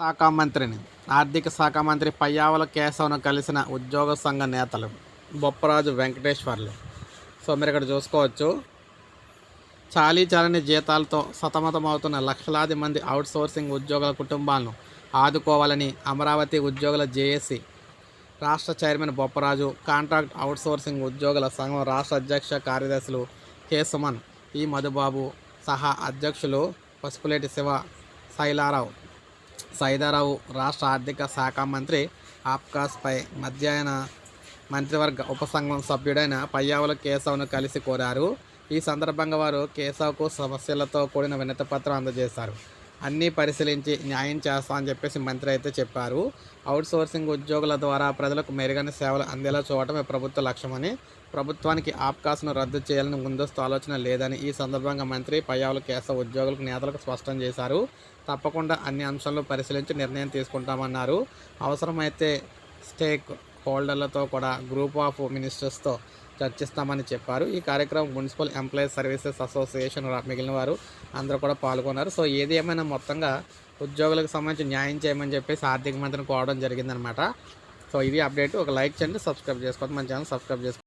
శాఖ మంత్రిని. ఆర్థిక శాఖ మంత్రి పయ్యావల కేశవ్ను కలిసిన ఉద్యోగ సంఘ నేతలు బొప్పరాజు వెంకటేశ్వర్లు. సో మీరు ఇక్కడ చూసుకోవచ్చు. చాలీ చాలని జీతాలతో సతమతమవుతున్న లక్షలాది మంది అవుట్సోర్సింగ్ ఉద్యోగుల కుటుంబాలను ఆదుకోవాలని అమరావతి ఉద్యోగుల జేఏసీ రాష్ట్ర చైర్మన్ బొప్పరాజు కాంట్రాక్ట్ అవుట్సోర్సింగ్ ఉద్యోగుల సంఘం రాష్ట్ర అధ్యక్ష కార్యదర్శులు కె సుమన్ ఈ మధుబాబు సహా అధ్యక్షులు పసుపులేటి శివ శైలారావు సైదారావు రాష్ట్ర ఆర్థిక శాఖ మంత్రి ఆప్కాస్పై మధ్యాహ్న మంత్రివర్గ ఉపసంఘం సభ్యుడైన పయ్యావుల కేశవ్ను కలిసి కోరారు. ఈ సందర్భంగా వారు కేశవ్కు సమస్యలతో కూడిన వినతిపత్రం అందజేశారు. అన్నీ పరిశీలించి న్యాయం చేస్తా అని చెప్పేసి మంత్రి అయితే చెప్పారు. అవుట్ సోర్సింగ్ ఉద్యోగుల ద్వారా ప్రజలకు మెరుగైన సేవలు అందేలా చూడటమే ప్రభుత్వ లక్ష్యమని ప్రభుత్వానికి ఆప్కాస్ను రద్దు చేయాలని ముందస్తు ఆలోచన లేదని ఈ సందర్భంగా మంత్రి పయ్యావుల కేశవ్ ఉద్యోగులకు నేతలకు స్పష్టం చేశారు. తప్పకుండా అన్ని అంశాలను పరిశీలించి నిర్ణయం తీసుకుంటామన్నారు. అవసరమైతే స్టేక్ హోల్డర్లతో కూడా గ్రూప్ ఆఫ్ మినిస్టర్స్తో చర్చిస్తామని చెప్పారు. ఈ కార్యక్రమం మున్సిపల్ ఎంప్లాయీస్ సర్వీసెస్ అసోసియేషన్ మిగిలిన వారు అందరూ కూడా పాల్గొన్నారు. సో ఏది ఏమైనా మొత్తంగా ఉద్యోగులకు సంబంధించి న్యాయం చేయమని చెప్పేసి ఆర్థిక మంత్రిని కోవడం జరిగిందనమాట సో ఇది అప్డేట్. ఒక లైక్ చేయండి సబ్స్క్రైబ్ చేసుకోండి. మన ఛానల్ సబ్స్క్రైబ్ చేసుకోండి.